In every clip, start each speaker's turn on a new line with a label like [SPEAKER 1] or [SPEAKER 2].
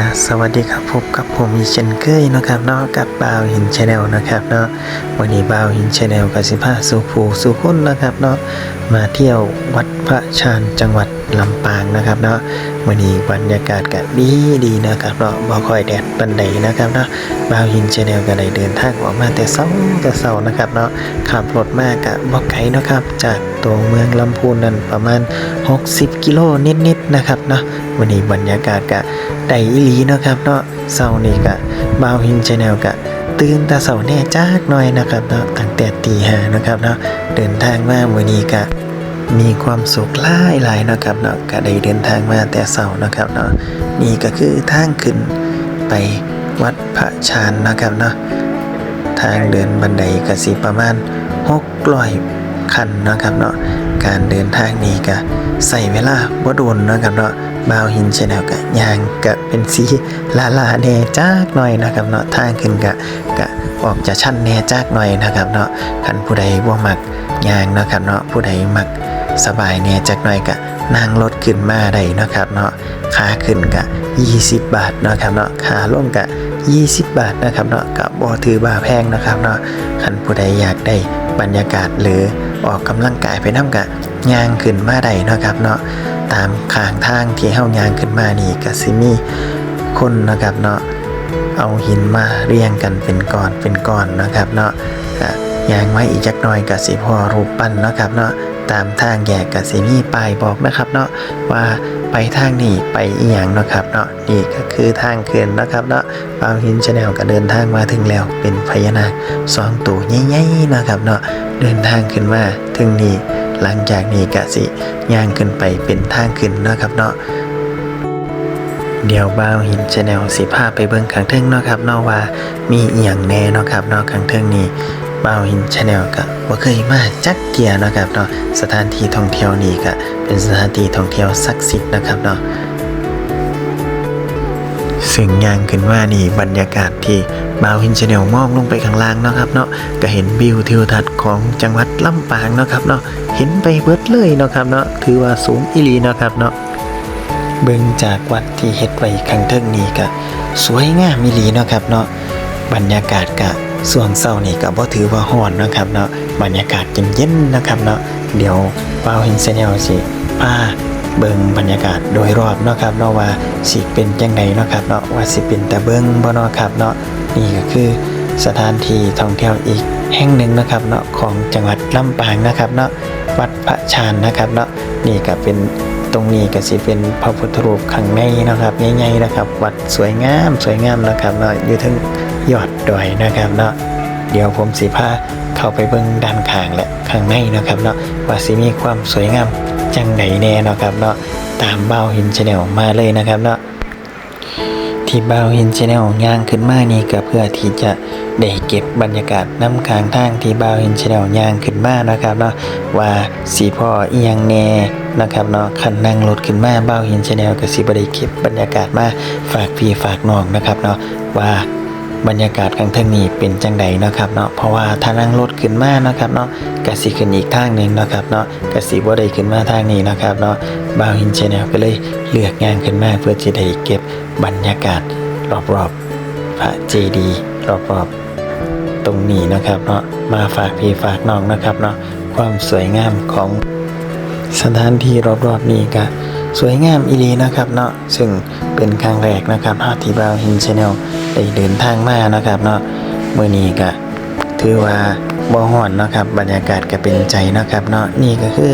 [SPEAKER 1] กาสวัสดีครับพบกับผมอีเช่นเคยนะครับเนาะกับบ่าวหินชาแนลนะครับเนาะวันนี้บ่าวหินชาแนลกับสิบห้าสู่ผู้สู่คนนะครับเนาะ มาเที่ยววัดพระชานจังหวัดลำปางนะครับเนาะวันนี้บรรยากาศก็ดีดีนะครับเนาะบ่ค่อยแดดปานใดนะครับเนาะบ่าวหินชาแนลก็ได้เดินทางออกมาแต่เช้าแต่เช้านะครับเนาะขับรถมากกะบ่ไกลนะครับ จากตัวเมืองลำพูนนั่นประมาณ 60 กิโลนิดๆนะครับเนาะวันนี้บรรยากาศกะได้อีหลีนะครับเนาะเสาร์นี้กะบาวหินชาแนลกะ ตื่นต่เสาแน่จักหน่อยนะครับเนาะตั้งแต่ตีห้านะครับเนาะเดินทางมามื้อนี้กะมีความสุขหลายหลายนะครับเนาะก็ได้เดินทางมาแต่เสาร์นะครับเนาะนี่ก็คือทางขึ้นไปวัดพระชานนะครับเนาะทางเดินบันไดก็สิประมาณ600คันนะครับเนาะการเดินทางนี้ก็ใส่เวลาบ่โดนนะครับเนาะบาวหินชแนลกะยางกะ เป็นสีลาลาแน่จักหน่อยนะครับเนาะทางขึ้นกะกะออกจะชั้นแน่จักหน่อยนะครับเนาะคันผู้ใดบ่มักยางนะครับเนาะผู้ใดมักสบายแน่จักหน่อยกะนั่งรถขึ้นมาได้เนาะครับเนาะขาขึ้นกะ 20 บาทนะครับเนาะขาลงกะ 20 บาทนะครับเนาะกะบ่ถือบ่าแพงนะครับเนาะคันผู้ใดอยากได้บรรยากาศหรือออกกำลังกายไปนํกะย่างขึ้นมาได้เนาะครับเนาะ ตามข้างทางที่เฮายางขึ้นมานี่ก็สิมีคนนะครับเนาะเอาหินมาเรียงกันเป็นก้อนเป็นก้อนนะครับเนาะยางไว้อีกจักหน่อยก็สิพอรูปปั้นนะครับเนาะตามทางแยกก็สิมีป้ายบอกนะครับเนาะว่าไปทางนี้ไปอีหยังนะครับเนาะนี่ก็คือทางขึ้นนะครับเนาะบางหินชาแนลก็เดินทางมาถึงแล้วเป็นพญานาคสองตัวใหญ่ๆนะครับเนาะเดินทางขึ้นมาถึงนี่ หลังจากนี้กะสิย่างขึ้นไปเป็นทางขึ้นเนาะครับเนาะเดี๋ยวบ้าวหินชาแนลสิพาไปเบิ้งข้างเทิงเนาะครับเนาะว่ามีเอียงแน่เนาะครับเนาะข้างเทิงนี้บ้าวหินชาแนลก็บ่เคยมาจักเกียเนาะครับเนาะสถานที่ท่องเที่ยวนี้ก็เป็นสถานที่ท่องเที่ยวศักดิ์สิทธิ์นะครับเนาะ ซึ่งยางขึ้นว่านี่บรรยากาศที่บ่าวหินชาแนลมองลงไปข้างล่างเนาะครับเนาะก็เห็นวิวทิวทัศน์ของจังหวัดลำปางเนาะครับเนาะเห็นไปเบิดเลยเนาะครับเนาะถือว่าสูงอีหลีเนาะครับเนาะเบิ่งจากวัดที่เฮ็ดไว้ข้างเทิงนี้ก็สวยงามอีหลีเนาะครับเนาะบรรยากาศก็ส่วงเศร้านี่ก็บ่ถือว่าร้อนเนาะครับเนาะบรรยากาศเย็นๆนะครับเนาะเดี๋ยวป้าวห็นแนลสิพา เบิ่งบรรยากาศโดยรอบเนาะครับเนาะว่าสิเป็นจังไดเนาะครับเนาะว่าสิเป็นแตะเบิ่งบ่เนาะครับเนาะนี่ก็คือสถานที่ท่องเที่ยวอีกแห่งหนึ่งนะครับเนาะของจังหวัดลำปางนะครับเนาะวัดพระชานนะครับเนาะนี่ก็เป็นตรงนี้ก็สิเป็นพระพุทธรูปข้างในนะครับใหญ่ๆนะครับ วัดสวยงามสวยงามนะครับเนาะอยู่ทั้งยอดดอยนะครับเนาะเดี๋ยวผมสิพา เข้าไปเบิ่งด้านข้างและข้างในนะครับเนาะว่าสิมีความสวยงามจังไดแน่นะครับเนาะตามเบ้าหินชาแนลมาเลยนะครับเนาะที่เบ่าห็นชแนลย่างขึ้นมานี่ก็เพื่อที่จะได้เก็บบรรยากาศน้ำค้างทางที่เบ่าห็นชแนลย่างขึ้นมานะครับเนาะว่าสีพ่อเอียงแน่นะครับเนาะคันนั่งรถขึ้นมาเบ่าห็นชแนลก็สิบ่ได้เก็บบรรยากาศมาฝากพี่ฝากน้องนะครับเนาะว่า บรรยากาศข้างเทิงนี้เป็นจังใดเนาะครับเนาะเพราะว่าถ้านั่งรถขึ้นมานะครับเนาะก็สิขึ้นอีกทางหนึ่งเนาะครับเนาะก็สิบ่ได้ขึ้นมาทางนี้นะครับเนาะบ่าวเห็นชแนลก็เลยเลือกย่างขึ้นมาเพื่อจะได้เก็บบรรยากาศรอบๆพระเจดีย์รอบๆตรงนี้นะครับเนาะมาฝากพี่ฝากน้องนะครับเนาะความสวยงามของสถานที่รอบๆนี้ก็สวยงามอีลีนะครับเนาะซึ่งเป็นครั้งแรกนะครับเฮาที่บาวฮินเชาแนล ได้เดินทางมานะครับเนาะมื้อนี้ก็ถือว่าบ่ฮ้อนเนาะครับบรรยากาศก็เป็นใจเนาะครับเนาะนี่ก็คือ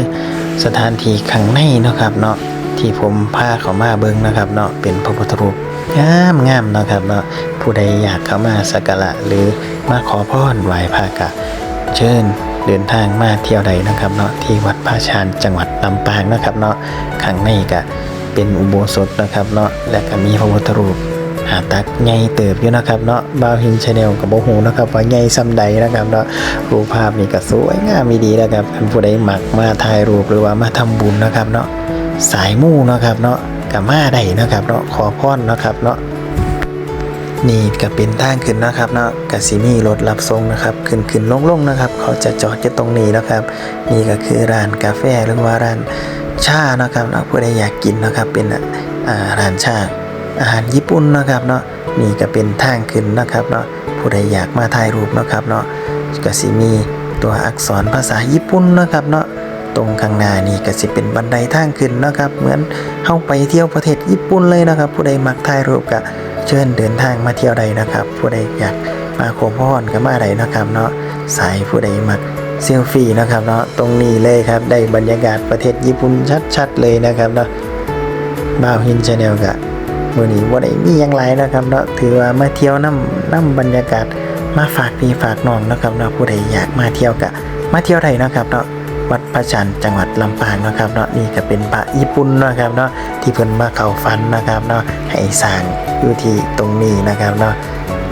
[SPEAKER 1] สถานที่ข้างในเนาะครับเนาะที่ผมพาเขามาเบิ้งนะครับเนาะเป็นพระพุทธรูปงามงามเนาะครับเนาะผู้ใดอยากเข้ามาสักการะหรือมาขอพรไหว้พระกะเชิญเดินทางมาเที่ยวใดนะครับเนาะที่วัดพระชานจังหวัดลำปางนะครับเนาะข้างในก็เป็นอุโบสถนะครับเนาะและก็มีพระพุทธรูป หาตักใหญ่เติบอยู่นะครับเนาะบาวหินชาแนลกับโบหูนะครับว่าใหญ่ซำใดนะครับเนาะรูปภาพนี่ก็สวยงามมีดีนะครับผู้ใดมักมาถ่ายรูปหรือว่ามาทำบุญนะครับเนาะสายมู่นะครับเนาะกับมาได้นะครับเนาะขอพรนะครับเนาะนี่ก็เป็นทางขึ้นนะครับเนาะกสิมี่รถรับส่งนะครับ ขึ้นขึ้นลงลงนะครับ เขาจะจอดอยู่ตรงนี้นะครับ นี่ก็คือร้านกาแฟหรือว่าร้านชานะครับเนาะผู้ใดอยากกินนะครับเป็นอ่าร้านชา อาหารญี่ปุ่นนะครับเนาะนี่ก็เป็นทางขึ้นนะครับเนาะผู้ใดอยากมาถ่ายรูปนะครับเนาะก็สิมีตัวอักษรภาษาญี่ปุ่นนะครับเนาะตรงข้างหน้านี่ก็สิเป็นบันไดทางขึ้นนะครับ เหมือนเข้าไปเที่ยวประเทศญี่ปุ่นเลยนะครับ ผู้ใดมักถ่ายรูปก็เชิญเดินทางมาเที่ยวใดนะครับ ผู้ใดอยากมาโคพอนก็มาใดนะครับเนาะสายผู้ใดมักเซลฟี่นะครับเนาะตรงนี้เลยครับได้บรรยากาศประเทศญี่ปุ่นชัดๆเลยนะครับเนาะบ่าวหินชาแนลกะ มือนี้บ่ได้มีหยังหลายนะครับเนาะถือว่ามาเที่ยวน้ำน้ำบรรยากาศมาฝากพี่ฝากน้องนะครับเนาะผู้ใดอยากมาเที่ยวกะมาเที่ยวได้นะครับเนาะวัดพระจันทร์จังหวัดลำปางนะครับเนาะนี่ก็เป็นพระญี่ปุ่นนะครับเนาะที่เพิ่นมาเข้าฝันนะครับเนาะให้สร้างอยู่ที่ตรงนี้นะครับเนาะ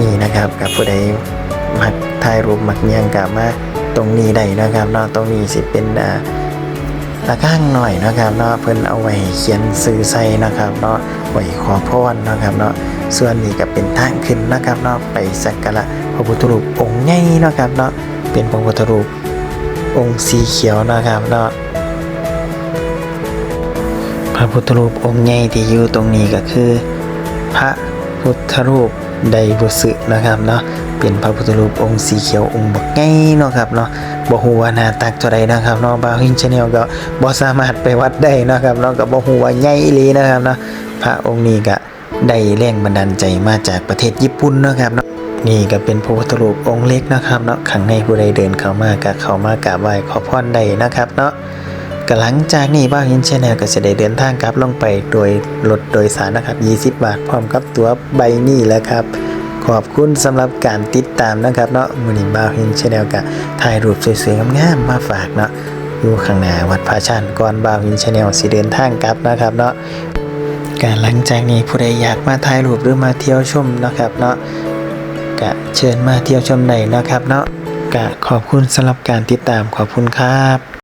[SPEAKER 1] นี่นะครับกับผู้ใดมักถ่ายรูปมักเมียงกะมาตรงนี้ได้นะครับเนาะตรงนี้สิเป็นอ่า ตะก้างหน่อยนะครับเนาะเพิ่นเอาไว้เขียนสื่อใส่นะครับเนาะไว้ขอพรนะครับเนาะส่วนนี้ก็เป็นทางขึ้นนะครับเนาะไปสักการะพระพุทธรูปองค์ใหญ่นะครับเนาะเป็นพระพุทธรูปองค์สีเขียวนะครับเนาะพระพุทธรูปองค์ใหญ่ที่อยู่ตรงนี้ก็คือ พระพุทธรูปไดบุสึนะครับเนาะ เป็นพระพุทธรูปองค์สีเขียวองค์บักใหญ่เนาะครับเนาะบ่ฮู้ว่าหน้าตักเท่าใดนะครับเนาะบาวฮินชาแนลก็บ่สามารถไปวัดได้เนาะครับเนาะก็บ่ฮู้ว่าใหญ่อีหลีนะครับเนาะพระองค์นี้ก็ได้แรงบันดาลใจมาจากประเทศญี่ปุ่นนะครับเนาะนี่ก็เป็นพระพุทธรูปองค์เล็กนะครับเนาะข้างในผู้ใดเดินเข้ามาก็เข้ามากราบไหว้ขอพรได้นะครับเนาะก็หลังจากนี้บ้าหินชาแนลก็จะได้เดินทางกลับลงไปโดยรถโดยสารนะครับ 20 บาทพร้อมกับตั๋วใบนี้แล้วครับ ขอบคุณสำหรับการติดตามนะครับเนาะมือนี้บ้าหินชาแนลก็ถ่ายรูปสวยๆงามๆมาฝากเนาะอยู่ข้างหน้าวัดพระชันก่อนบ้าหินชาแนลสิเดินทางกลับนะครับเนาะการหลังจากนี้ผู้ใดอยากมาถ่ายรูปหรือมาเที่ยวชมนะครับเนาะก็เชิญมาเที่ยวชมได้นะครับเนาะก็ขอบคุณสำหรับการติดตามขอบคุณครับ